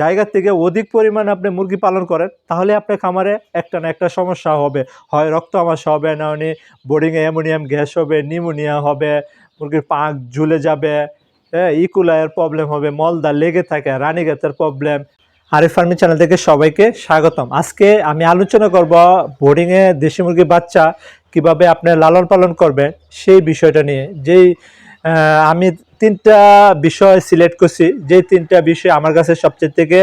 জায়গা থেকে অধিক পরিমাণ আপনি মুরগি পালন করেন, তাহলে আপনার খামারে একটা না একটা সমস্যা হবে। হয় রক্ত আমাশা হবে না, উনি বোর্ডিংয়ে অ্যামোনিয়াম গ্যাস হবে, নিউমোনিয়া হবে, মুরগির পাঁক ঝুলে যাবে হ্যাঁ ইকুলায়ের প্রবলেম হবে, মলদা লেগে থাকে রানীগাতের প্রবলেম। আরিফ ফার্মি চ্যানেল থেকে সবাইকে স্বাগতম। আজকে আমি আলোচনা করব বোর্ডিংয়ে দেশি মুরগির বাচ্চা কীভাবে আপনি লালন পালন করবেন, সেই বিষয়টা নিয়ে। যেই আমি তিনটা বিষয় সিলেক্ট করছি। যে তিনটা বিষয় আমার কাছে সবচেয়ে থেকে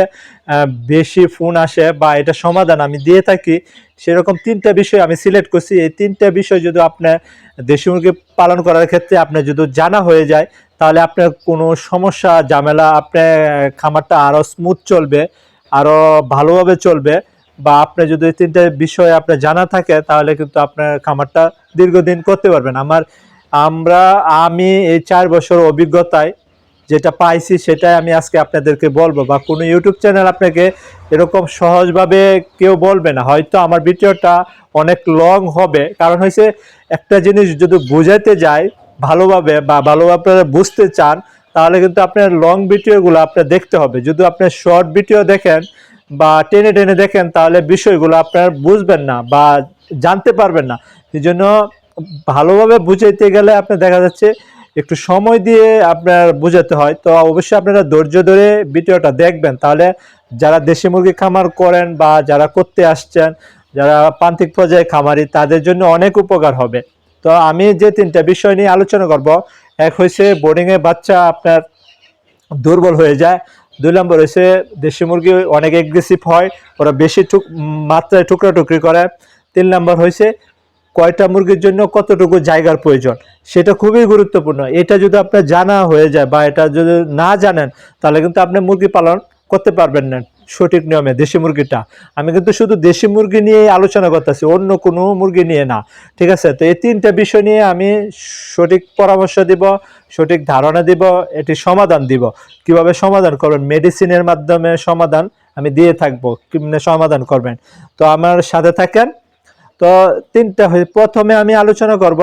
বেশি ফোন আসে বা এটা সমাধান আমি দিয়ে থাকি, সেরকম তিনটা বিষয় আমি সিলেক্ট করছি। এই তিনটা বিষয় যদি আপনার দেশি মুরগি পালন করার ক্ষেত্রে আপনার যদি জানা হয়ে যায়, তাহলে আপনার কোনো সমস্যা, ঝামেলা, আপনার খামারটা আরও স্মুথ চলবে আরও ভালোভাবে চলবে বা আপনি যদি তিনটে বিষয় আপনার জানা থাকে, তাহলে কিন্তু আপনার খামারটা দীর্ঘদিন করতে পারবেন। আমার আমরা, আমি এই চার বছর অভিজ্ঞতায় যেটা পাইছি সেটাই আমি আজকে আপনাদেরকে বলব বা কোনো ইউটিউব চ্যানেল আপনাকে এরকম সহজভাবে কেউ বলবে না। হয়তো আমার ভিডিওটা অনেক লং হবে। কারণ হয়েছে একটা জিনিস যদি বোঝাতে যায় ভালোভাবে বা ভালোভাবে আপনারা বুঝতে চান, তাহলে কিন্তু আপনার লং ভিডিওগুলো আপনার দেখতে হবে। যদি আপনি শর্ট ভিডিও দেখেন বা টেনে টেনে দেখেন, তাহলে বিষয়গুলো আপনার বুঝবেন না বা জানতে পারবেন না। এই জন্য ভালোভাবে বুঝাইতে গেলে আপনার দেখা যাচ্ছে একটু সময় দিয়ে আপনার বোঝাতে হয়। তো অবশ্যই আপনারা ধৈর্য ধরে ভিডিওটা দেখবেন। তাহলে যারা দেশি মুরগি খামার করেন বা যারা করতে আসছেন, যারা প্রান্তিক পর্যায়ে খামারি, তাদের জন্য অনেক উপকার হবে। তো আমি যে তিনটা বিষয় নিয়ে আলোচনা করব, এক হয়েছে বোর্ডিংয়ে বাচ্চা আপনার দুর্বল হয়ে যায়। দুই নম্বর হয়েছে দেশি মুরগি অনেক এগ্রেসিভ হয়, ওরা বেশি মাত্রায় টুকরা টুকরি করে। তিন নম্বর হয়েছে কয়টা মুরগির জন্য কতটুকু জায়গার প্রয়োজন? সেটা খুবই গুরুত্বপূর্ণ। এটা যদি আপনার জানা হয়ে যায় বা এটা যদি না জানেন, তাহলে কিন্তু আপনি মুরগি পালন করতে পারবেন না সঠিক নিয়মে দেশি মুরগিটা। আমি কিন্তু শুধু দেশি মুরগি নিয়ে আলোচনা করতেছি, অন্য কোনো মুরগি নিয়ে না। ঠিক আছে? তো এই তিনটা বিষয় নিয়ে আমি সঠিক পরামর্শ দিব, সঠিক ধারণা দিব, এটি সমাধান দিব। কীভাবে সমাধান করবেন? মেডিসিনের মাধ্যমে সমাধান আমি দিয়ে থাকব, কীভাবে সমাধান করবেন? তো আমার সাথে থাকেন তো তিনটা প্রথমে আমি আলোচনা করব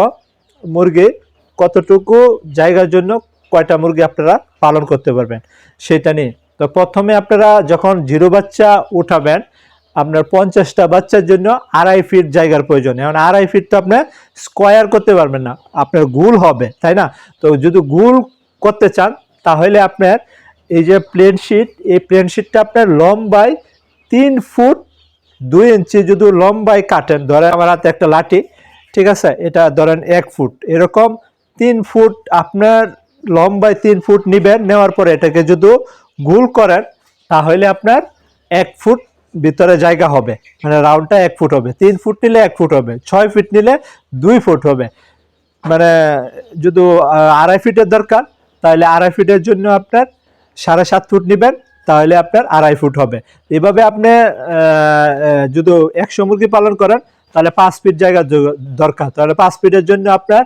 মুরগি কতটুকু জায়গার জন্য কয়টা মুরগি আপনারা পালন করতে পারবেন, সেটা নিয়ে। তো প্রথমে আপনারা যখন জিরো বাচ্চা উঠাবেন, আপনার পঞ্চাশটা বাচ্চার জন্য আড়াই ফিট জায়গার প্রয়োজন। এখন আড়াই ফিট তো আপনার স্কোয়ার করতে পারবেন না, আপনার গুল হবে, তাই না? তো যদি গুল করতে চান, তাহলে আপনার এই যে প্লেন শিট, এই প্লেন শিটটা আপনার লম্বায় তিন ফুট দুই ইঞ্চি যদি লম্বায় কাটেন, ধরেন আমার হাতে একটা লাঠি, ঠিক আছে, এটা ধরেন এক ফুট, এরকম তিন ফুট আপনার লম্বায় তিন ফুট নিবেন, নেওয়ার পরে এটাকে যদি গোল করেন, তাহলে আপনার এক ফুট ভিতরে জায়গা হবে মানে রাউন্ডটা এক ফুট হবে, তিন ফুট নিলে এক ফুট হবে, ছয় ফিট নিলে দুই ফুট হবে মানে যদি আড়াই ফিটের দরকার, তাহলে আড়াই ফিটের জন্য আপনার সাড়ে সাত ফুট নেবেন তাহলে আপনার আড়াই ফুট হবে। এভাবে আপনি যদি একশো মুরগি পালন করেন, তাহলে পাঁচ ফিট জায়গা দরকার। তাহলে পাঁচ ফিটের জন্য আপনার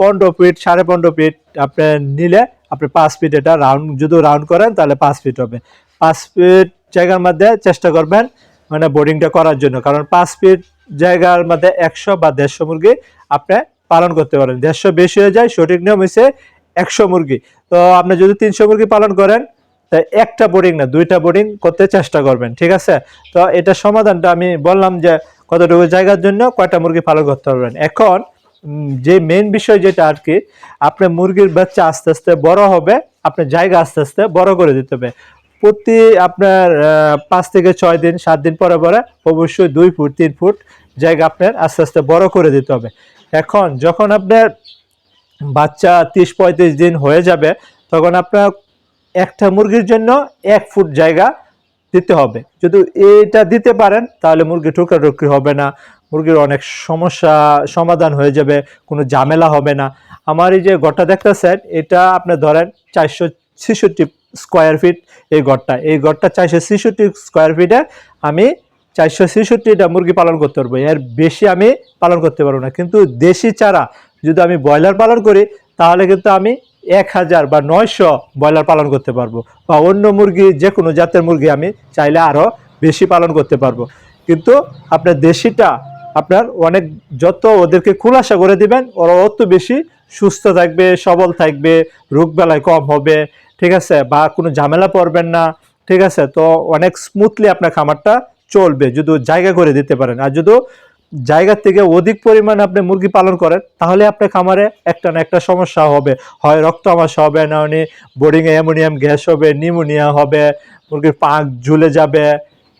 পনেরো ফিট সাড়ে পনেরো ফিট আপনি নিলে আপনি পাঁচ ফিট এটা রাউন্ড যদি রাউন্ড করেন, তাহলে পাঁচ ফিট হবে। পাঁচ ফিট জায়গার মধ্যে চেষ্টা করবেন মানে বোর্ডিংটা করার জন্য। কারণ পাঁচ ফিট জায়গার মধ্যে একশো বা দেড়শো মুরগি আপনি পালন করতে পারেন। দেড়শো বেশি হয়ে যায়, সঠিক নিয়ম হয়েছে একশো মুরগি। তো আপনি যদি তিনশো মুরগি পালন করেন তা একটা বোর্ডিং না, দুইটা বোর্ডিং করতে চেষ্টা করবেন, ঠিক আছে? তো এটা সমাধানটা আমি বললাম যে কতটুকু জায়গার জন্য কয়টা মুরগি পালন করতে পারবেন। এখন যে মেন বিষয় যেটা আর কি আপনার মুরগির বাচ্চা আস্তে আস্তে বড় হবে আপনার জায়গা আস্তে আস্তে বড় করে দিতে হবে। প্রতি আপনার পাঁচ থেকে ছয় দিন, সাত দিন পরে পরে অবশ্যই দুই ফুট, তিন ফুট জায়গা আপনার আস্তে আস্তে বড় করে দিতে হবে। এখন যখন আপনার বাচ্চা তিরিশ পঁয়ত্রিশ দিন হয়ে যাবে, তখন আপনার একটা মুরগির জন্য এক ফুট জায়গা দিতে হবে। যদি এটা দিতে পারেন, তাহলে মুরগি টুকরি হবে না। মুরগির অনেক সমস্যা, সমাধান হয়ে যাবে, কোনো ঝামেলা হবে না। আমার এই যে ঘরটা দেখতেছেন, এটা আপনি ধরেন চারশো ছেষট্টি স্কোয়ার ফিট এই ঘরটা এই ঘরটা চারশো ছেষট্টি স্কোয়ার ফিটে আমি চারশো ছেষট্টিটা মুরগি পালন করতে পারব। এর বেশি আমি পালন করতে পারব না। কিন্তু দেশি চারা যদি আমি ব্রয়লার পালন করি, তাহলে কিন্তু আমি এক হাজার বা নয়শো ব্রয়লার পালন করতে পারব। বা অন্য মুরগি যে কোনো জাতের মুরগি আমি চাইলে আরও বেশি পালন করতে পারব। কিন্তু আপনার দেশিটা, আপনার অনেক যত ওদেরকে খুলাসা করে দিবেন, ওরা অত বেশি সুস্থ থাকবে, সবল থাকবে, রোগ রোগবেলায় কম হবে, ঠিক আছে? বা কোনো ঝামেলা পড়বেন না, ঠিক আছে? তো অনেক স্মুথলি আপনার খামারটা চলবে, যদি জায়গা করে দিতে পারেন। আর যদি জায়গার থেকে অধিক পরিমাণ আপনি মুরগি পালন করেন, তাহলে আপনার খামারে একটা না একটা সমস্যা হবে। হয় রক্ত আমাশা হবে না, উনি বোর্ডিংয়ে অ্যামোনিয়াম গ্যাস হবে, নিউমোনিয়া হবে, মুরগির পাক ঝুলে যাবে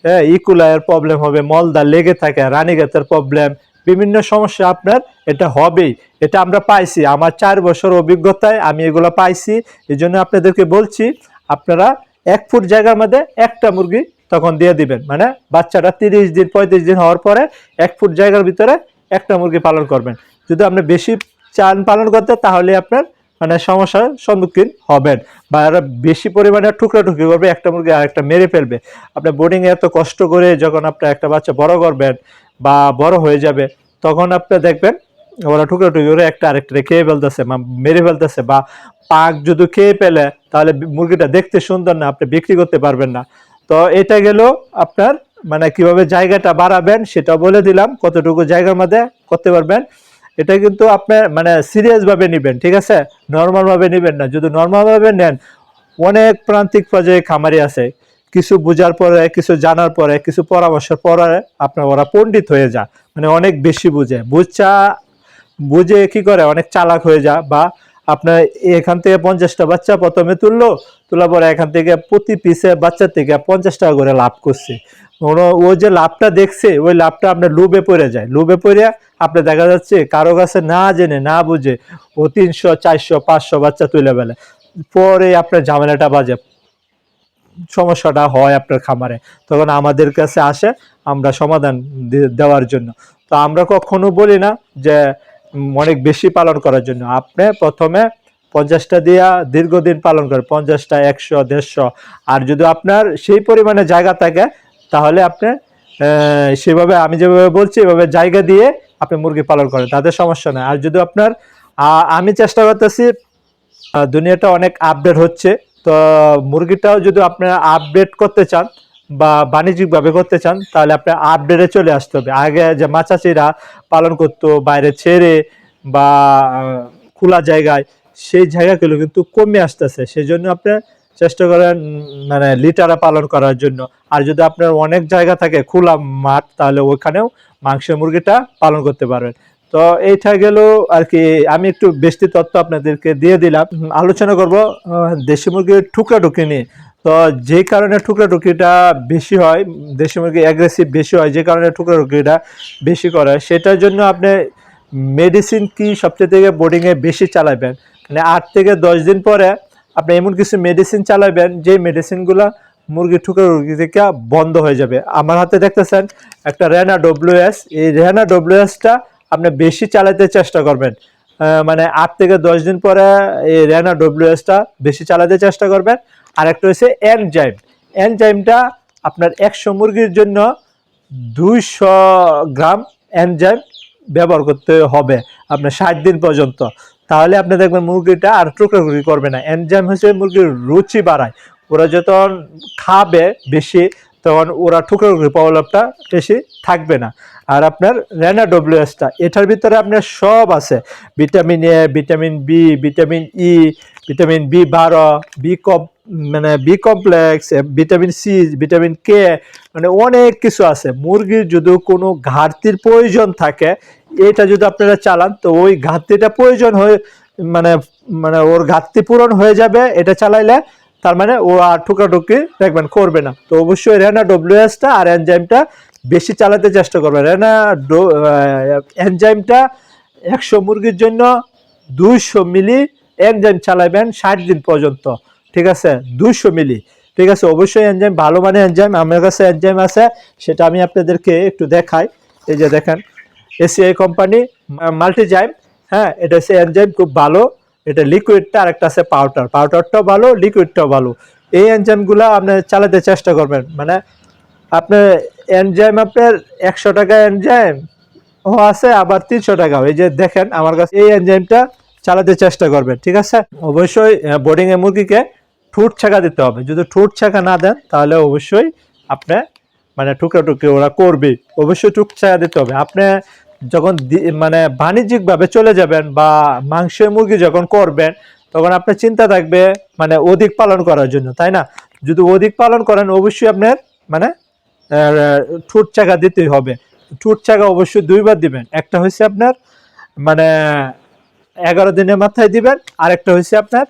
হ্যাঁ ইকুলায়ের প্রবলেম হবে, মলদা লেগে থাকে রানীগাতের প্রবলেম বিভিন্ন সমস্যা আপনার এটা হবেই। এটা আমরা পাইছি, আমার চার বছর অভিজ্ঞতায় আমি এগুলো পাইছি এই জন্য আপনাদেরকে বলছি, আপনারা এক ফুট জায়গার মধ্যে একটা মুরগি তখন দিয়ে দিবেন। মানে বাচ্চাটা তিরিশ দিন, পঁয়ত্রিশ দিন হওয়ার পরে এক ফুট জায়গার ভিতরে একটা মুরগি পালন করবেন। যদি আপনি বেশি চান পালন করতে, তাহলে আপনার মানে সমস্যার সম্মুখীন হবেন। বা এরা বেশি পরিমাণে টুকরা টুকরি করবে, একটা মুরগি আর একটা মেরে ফেলবে। আপনি বোর্ডিংয়ে এত কষ্ট করে যখন আপনার একটা বাচ্চা বড় করবেন বা বড় হয়ে যাবে, তখন আপনি দেখবেন ওরা টুকরা টুকরি করে একটা আরেকটা খেয়ে ফেলতেছে মেরে ফেলতেছে। বা পাক যদি খেয়ে ফেলে, তাহলে মুরগিটা দেখতে সুন্দর না, আপনি বিক্রি করতে পারবেন না। তো এটা গেল আপনার মানে কীভাবে জায়গাটা বাড়াবেন সেটা বলে দিলাম, কতটুকু জায়গার মধ্যে করতে পারবেন। এটা কিন্তু আপনার মানে সিরিয়াস ভাবে নেবেন, ঠিক আছে? নর্মাল ভাবে নেবেন না। যদি নর্মাল ভাবে নেন, অনেক প্রান্তিক পর্যায়ে খামারি আছে। কিছু বোঝার পরে, কিছু জানার পরে, কিছু পরামর্শের পরে আপনার ওরা পণ্ডিত হয়ে যায়। মানে অনেক বেশি বুঝে। বুঝছা বুঝে কি করে? অনেক চালাক হয়ে যায় বা আপনার এখান থেকে পঞ্চাশটা বাচ্চা প্রথমে তুললো, তোলার পরে এখান থেকে প্রতি পিসে বাচ্চা থেকে পঞ্চাশ টাকা করে লাভ করছে। ও যে লাভটা দেখছে, ওই লাভটা আপনার লুবে পড়ে যায়। লুবে পড়ে আপনি দেখা যাচ্ছে কারও কাছে না জেনে, না বুঝে ও তিনশো, চারশো, পাঁচশো বাচ্চা তুলে ফেলে। পরে আপনার ঝামেলাটা বাজে। সমস্যাটা হয় আপনার খামারে। তখন আমাদের কাছে আসে, আমরা সমাধান দেওয়ার জন্য। তো আমরা কখনো বলি না যে অনেক বেশি পালন করার জন্য। আপনি প্রথমে পঞ্চাশটা দিয়া দীর্ঘদিন পালন করেন, পঞ্চাশটা, একশো, দেড়শো। আর যদি আপনার সেই পরিমাণে জায়গা থাকে, তাহলে আপনি সেভাবে আমি যেভাবে বলছি, এভাবে জায়গা দিয়ে আপনি মুরগি পালন করেন তাদের সমস্যা নেই। আর যদি আপনার আমি চেষ্টা করতেছি দুনিয়াটা অনেক আপডেট হচ্ছে। তো মুরগিটাও যদি আপনারা আপডেট করতে চান বা বাণিজ্যিকভাবে করতে চান, তাহলে আপনার আপডেটে চলে আসতে হবে। আগে যে মাচাচিরা পালন করতো, বাইরে ছেড়ে বা খোলা জায়গায়, সেই জায়গাগুলো কিন্তু কমে আসতেছে। সেই জন্য আপনি চেষ্টা করেন মানে লিটারা পালন করার জন্য। আর যদি আপনার অনেক জায়গা থাকে খোলা মাঠ, তাহলে ওখানেও মাংসের মুরগিটা পালন করতে পারবেন। তো এইটা গেল আর কি, আমি একটু বেশি তথ্য আপনাদেরকে দিয়ে দিলাম। আলোচনা করব দেশি মুরগির টুকরা টুকরি নিয়ে তো যে কারণে টুকরা টুকরিটা বেশি হয়, দেশি মুরগি অ্যাগ্রেসিভ বেশি হয়, যে কারণে টুকরা টুকরিটা বেশি করে সেটার জন্য আপনি মেডিসিন কি সবচেয়ে থেকে বোর্ডিংয়ে বেশি চালাবেন? মানে আট থেকে দশ দিন পরে আপনি এমন কিছু মেডিসিন চালাবেন যে মেডিসিনগুলো মুরগি টুকরা টুকরি থেকে বন্ধ হয়ে যাবে। আমার হাতে দেখতেছেন একটা রেনা ডব্লিউএস এই রেনা ডব্লিউএসটা আপনি বেশি চালাতে চেষ্টা করবেন। মানে আট থেকে দশ দিন পরে এই রেনা ডব্লিউএসটা বেশি চালাতে চেষ্টা করবেন। আর একটা হচ্ছে এনজাইম এনজাইমটা আপনার একশো মুরগির জন্য দুইশো গ্রাম এনজাইম ব্যবহার করতে হবে আপনার ষাট দিন পর্যন্ত। তাহলে আপনি দেখবেন মুরগিটা আর টুকরা টুকরি করবে না। এনজাইম হচ্ছে মুরগির রুচি বাড়ায়। ওরা যখন খাবে বেশি, তখন ওরা টুকরা টুকরি প্রবলেমটা বেশি থাকবে না। আর আপনার রেনা ডব্লিউএসটা এটার ভিতরে আপনার সব আছে। Vitamin A vitamin B vitamin E vitamin B বারো বি কম মানে B complex vitamin C vitamin K মানে অনেক কিছু আছে। মুরগির যদি কোনো ঘাটতির প্রয়োজন থাকে, এটা যদি আপনারা চালান, তো ওই ঘাটতিটা প্রয়োজন হয়ে মানে মানে ওর ঘাটতি পূরণ হয়ে যাবে, এটা চালাইলে তার মানে ও আর টুকরাটুকি দেখবেন করবে না। তো অবশ্যই রেনা ডব্লিউএসটা আর এনজাইমটা বেশি চালাতে চেষ্টা করবে রেনা এনজাইমটা একশো মুরগির জন্য দুইশো মিলি এনজাইম চালাবেন ষাট দিন পর্যন্ত। ঠিক আছে? দুশো মিলি। ঠিক আছে? অবশ্যই এনজাইম ভালো মানে এনজাইম আমার কাছে এনজাইম আছে, সেটা আমি আপনাদেরকে একটু দেখাই। এই যে দেখেন এসিআই কোম্পানি মাল্টিজাইম হ্যাঁ এটা হচ্ছে এনজাইম খুব ভালো। এটা লিকুইডটা আর একটা আছে পাউডার পাউডারটাও ভালো লিকুইডটাও ভালো। এই এনজাইমগুলো আপনি চালাতে চেষ্টা করবেন। মানে আপনার এনজাইম আপনার একশো টাকা এনজাইম ও আছে, আবার তিনশো টাকা এই যে দেখেন, আমার কাছে এই এনজাইমটা চালাতে চেষ্টা করবেন। ঠিক আছে? অবশ্যই বোর্ডিং এ মুরগিকে ঠুট ছাকা দিতে হবে। যদি ঠোঁট ছাকা না দেন, তাহলে অবশ্যই আপনি মানে টুকরা টুকরি ওরা করবে। অবশ্যই টুক ছাকা দিতে হবে। আপনি যখন মানে বাণিজ্যিকভাবে চলে যাবেন বা মাংসের মুরগি যখন করবেন, তখন আপনার চিন্তা থাকবে মানে অধিক পালন করার জন্য, তাই না? যদি অধিক পালন করেন, অবশ্যই আপনার মানে ঠোঁট চাকা দিতেই হবে। ঠোঁট চাকা অবশ্যই দুইবার দিবেন। একটা হচ্ছে আপনার মানে এগারো দিনের মাথায় দিবেন, আরেকটা হচ্ছে আপনার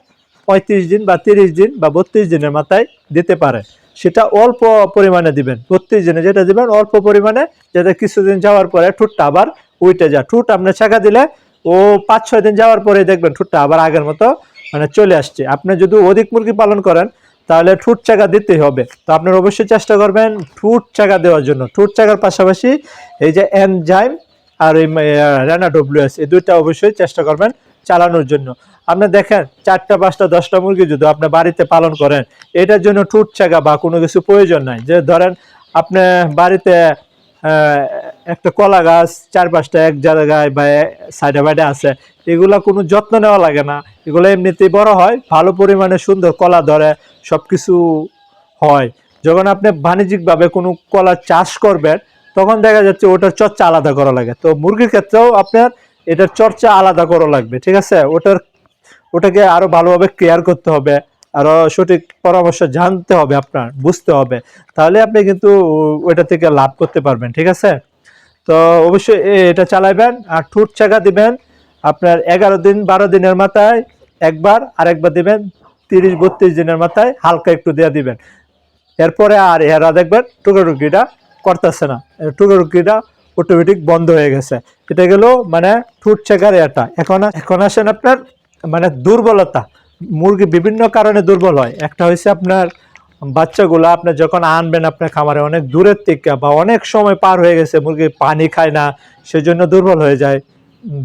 পঁয়ত্রিশ দিন বা তিরিশ দিন বা বত্রিশ দিনের মাথায় দিতে পারে। সেটা অল্প পরিমাণে দিবেন। বত্রিশ দিনে যেটা দিবেন, অল্প পরিমাণে যাতে কিছুদিন যাওয়ার পরে ঠোঁটটা আবার উইটে যায়। ঠোঁট আপনার চাকা দিলে ও পাঁচ, ছয় দিন যাওয়ার পরে দেখবেন ঠুটটা আবার আগের মতো মানে চলে আসছে। আপনি যদি অধিক মুরগি পালন করেন, তাহলে ঠোঁট চাকা দিতেই হবে। তো আপনার অবশ্যই চেষ্টা করবেন ঠোঁট চাকা দেওয়ার জন্য। ঠোঁট চাকার পাশাপাশি এই যে এনজাইম আর এই রানা ডব্লিউএস এই দুইটা অবশ্যই চেষ্টা করবেন চালানোর জন্য। আপনি দেখেন, চারটা, পাঁচটা, দশটা মুরগি যদি আপনি বাড়িতে পালন করেন, এটার জন্য ঠোঁট চাকা বা কোনো কিছু প্রয়োজন নাই। যে ধরেন, আপনি বাড়িতে একটা কলা গাছ, চার পাঁচটা এক জায়গায় বা সাইডে বাইডে আছে, এগুলা কোনো যত্ন নেওয়া লাগে না। এগুলো এমনিতেই বড় হয়, ভালো পরিমাণে সুন্দর কলা ধরে সব কিছু হয়। যখন আপনি বাণিজ্যিকভাবে কোনো কলা চাষ করবেন, তখন দেখা যাচ্ছে ওটার চর্চা আলাদা করা লাগে। তো মুরগির ক্ষেত্রেও আপনার এটার চর্চা আলাদা করা লাগবে, ঠিক আছে? ওটার, ওটাকে আরও ভালোভাবে কেয়ার করতে হবে, আরও সঠিক পরামর্শ জানতে হবে আপনার, বুঝতে হবে। তাহলে আপনি কিন্তু ওইটা থেকে লাভ করতে পারবেন, ঠিক আছে? তো অবশ্যই এটা চালাবেন আর ঠুট চাকা দিবেন, আপনার এগারো দিন, বারো দিনের মাথায় একবার আর একবার দিবেন, তিরিশ, বত্রিশ দিনের মাথায় হালকা একটু দেয়া দিবেন। এরপরে আর এরা দেখবেন টুকাটুকিটা করতেছে না। টুকাটুকিটা অটোমেটিক বন্ধ হয়ে গেছে। এটা গেল মানে ঠুট চেকার এটা এখন এখন আসেন আপনার মানে দুর্বলতা। মুরগি বিভিন্ন কারণে দুর্বল হয়। একটা হচ্ছে আপনার বাচ্চাগুলো আপনি যখন আনবেন আপনার খামারে, অনেক দূরের থেকে বা অনেক সময় পার হয়ে গেছে, মুরগি পানি খায় না, সেজন্য দুর্বল হয়ে যায়।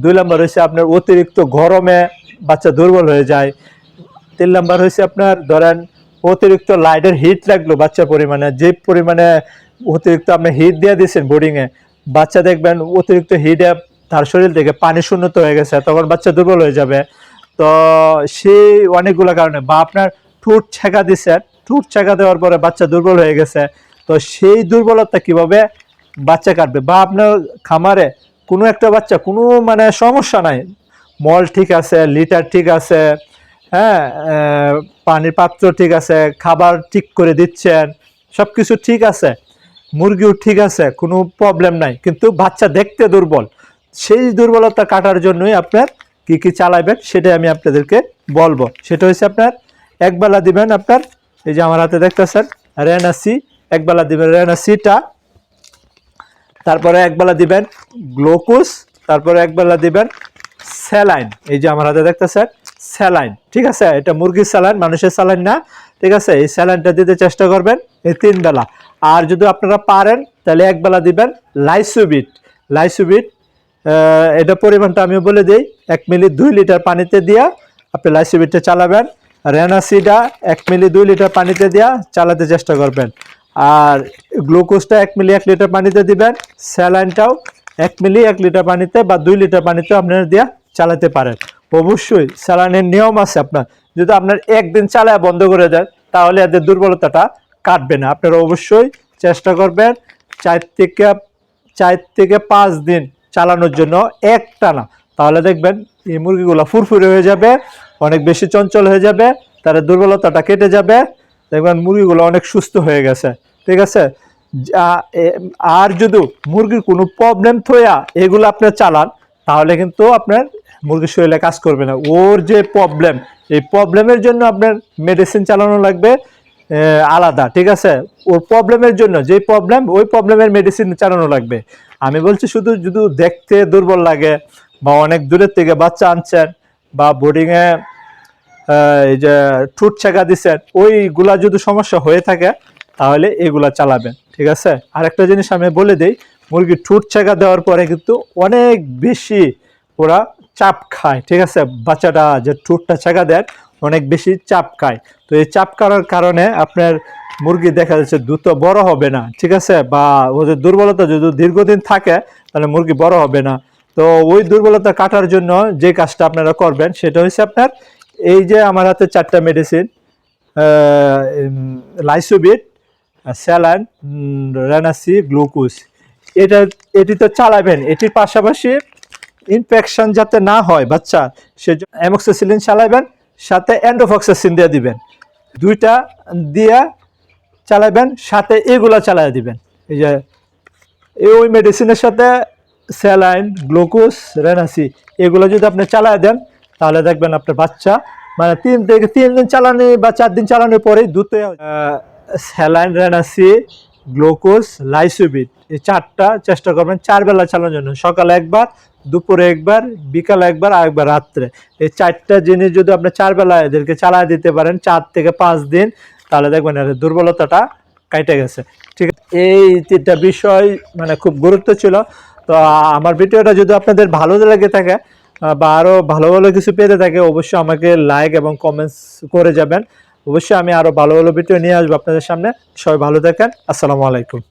দুই নম্বর হয়েছে আপনার অতিরিক্ত গরমে বাচ্চা দুর্বল হয়ে যায়। তিন নাম্বার হয়েছে আপনার ধরেন অতিরিক্ত লাইটের হিট লাগল বাচ্চা পরিমাণে। যে পরিমাণে অতিরিক্ত আপনি হিট দিয়ে দিয়েছেন বোর্ডিংয়ে বাচ্চা দেখবেন অতিরিক্ত হিটে তার শরীর থেকে পানি শূন্যত হয়ে গেছে, তখন বাচ্চা দুর্বল হয়ে যাবে। তো সেই অনেকগুলো কারণে বা আপনার ঠুট ছেঁকা দিচ্ছেন ঠুট ছেঁকা দেওয়ার পরে বাচ্চা দুর্বল হয়ে গেছে। তো সেই দুর্বলতা কীভাবে বাচ্চা কাটবে? বা আপনার খামারে কোনো একটা বাচ্চা কোনো মানে সমস্যা নাই। মল ঠিক আছে, লিটার ঠিক আছে হ্যাঁ পানির পাত্র ঠিক আছে, খাবার ঠিক করে দিচ্ছেন সব কিছু ঠিক আছে। মুরগিও ঠিক আছে, কোনো প্রবলেম নাই। কিন্তু বাচ্চা দেখতে দুর্বল। সেই দুর্বলতা কাটার জন্যই আপনার কি কি চালাবেন সেটাই আমি আপনাদেরকে বলব। সেটা হচ্ছে আপনার একবেলা দিবেন আপনার, এই যে আমার হাতে দেখতেছেন রেনাসি একবেলা দিবেন রেনাসিটা তারপরে একবেলা দিবেন গ্লুকোজ, তারপরে একবেলা দিবেন স্যালাইন। এই যে আমার হাতে দেখতেছেন, স্যালাইন। ঠিক আছে, এটা মুরগির স্যালাইন, মানুষের স্যালাইন না। ঠিক আছে? এই স্যালাইনটা দিতে চেষ্টা করবেন, এই তিন বেলা। আর যদি আপনারা পারেন, তাহলে এক বেলা দিবেন লাইসুবিট। লাইসুবিট এটা পরিমাণটা আমি বলে দিই, এক মিলি দুই লিটার পানিতে দিয়া আপনি লাইসুবিটটা চালাবেন। রেনাসিডা, এক মিলি দুই লিটার পানিতে দিয়া চালাতে চেষ্টা করবেন। আর গ্লুকোজটা এক মিলি এক লিটার পানিতে দিবেন, স্যালাইনটাও এক মিলি এক লিটার পানিতে বা দুই লিটার পানিতে আপনারা দিয়া চালাতে পারেন। অবশ্যই স্যালাইনের নিয়ম আছে আপনার। যদি আপনার একদিন চালায় বন্ধ করে দেন তাহলে এদের দুর্বলতাটা কাটবে না। আপনারা অবশ্যই চেষ্টা করবেন চার থেকে চার থেকে পাঁচ দিন চালানোর জন্য একটানা। তাহলে দেখবেন এই মুরগিগুলো ফুরফুরে হয়ে যাবে, অনেক বেশি চঞ্চল হয়ে যাবে, তার দুর্বলতাটা কেটে যাবে। দেখবেন মুরগিগুলো অনেক সুস্থ হয়ে গেছে। ঠিক আছে? আর যদি মুরগির কোনো প্রবলেম থয়া এগুলো আপনি চালান, তাহলে কিন্তু আপনার মুরগির শরীরে কাজ করবে না। ওর যে প্রবলেম এই প্রবলেমের জন্য আপনার মেডিসিন চালানো লাগবে আলাদা, ঠিক আছে? ওর প্রবলেমের জন্য যে প্রবলেম ওই প্রবলেমের মেডিসিন চালানো লাগবে। আমি বলছি শুধু যদি দেখতে দুর্বল লাগে, বা অনেক দূরের থেকে বাচ্চা আনছেন, বা বোর্ডিংয়ে এই যে ঠুট ছেঁকা দিচ্ছেন ওইগুলা যদি সমস্যা হয়ে থাকে, তাহলে এগুলা চালাবেন, ঠিক আছে? আরেকটা জিনিস আমি বলে দিই মুরগি ঠুট ছেঁকা দেওয়ার পরে কিন্তু অনেক বেশি ওরা চাপ খায়, ঠিক আছে? বাচ্চাটা যে ঠোঁটটা ছেঁকা দেন অনেক বেশি চাপ খায়। তো এই চাপ খাওয়ার কারণে আপনার মুরগি দেখা যাচ্ছে দ্রুত বড় হবে না, ঠিক আছে? বা ওদের দুর্বলতা যদি দীর্ঘদিন থাকে, তাহলে মুরগি বড় হবে না। তো ওই দুর্বলতা কাটার জন্য যে কাজটা আপনারা করবেন, সেটা হচ্ছে আপনার এই যে আমার হাতে চারটা মেডিসিন লাইসোবিট স্যালান রেনাসি, গ্লুকোজ। এটা, এটি তো চালাবেন, এটির পাশাপাশি ইনফেকশন যাতে না হয় বাচ্চা সে অ্যামক্সিসিলিন চালাবেন সাথে অ্যান্ডোফক্সাসিন দিয়ে দিবেন। দুইটা দিয়া চালাবেন সাথে এগুলা চালাই দিবেন। এই যে ওই মেডিসিনের সাথে স্যালাইন গ্লুকোজ রেনাসি এগুলো যদি আপনি চালায় দেন, তাহলে দেখবেন আপনার বাচ্চা মানে তিন থেকে তিন দিন চালানি বা চার দিন চালানোর পরেই দুটো স্যালাইন রেনাসি গ্লুকোজ লাইসোবিট এই চারটা চেষ্টা করবেন চার বেলা চালানোর জন্য। সকালে একবার, দুপুরে একবার, বিকালে একবার, আর একবার রাত্রে। এই চারটা জিনিস যদি আপনি চার বেলা এদেরকে চালায় দিতে পারেন, চার থেকে পাঁচ দিন, তাহলে দেখবেন এর দুর্বলতাটা কাইটে গেছে। ঠিক এই তিনটা বিষয় মানে খুব গুরুত্ব ছিল। তো আমার ভিডিওটা যদি আপনাদের ভালো লেগে থাকে, বা আরও ভালো ভালো কিছু পেতে থাকে, অবশ্যই আমাকে লাইক এবং কমেন্টস করে যাবেন। অবশ্যই আমি আরও ভালো ভালো ভিডিও নিয়ে আসব আপনাদের সামনে। সবাই ভালো থাকেন। আসসালামু আলাইকুম।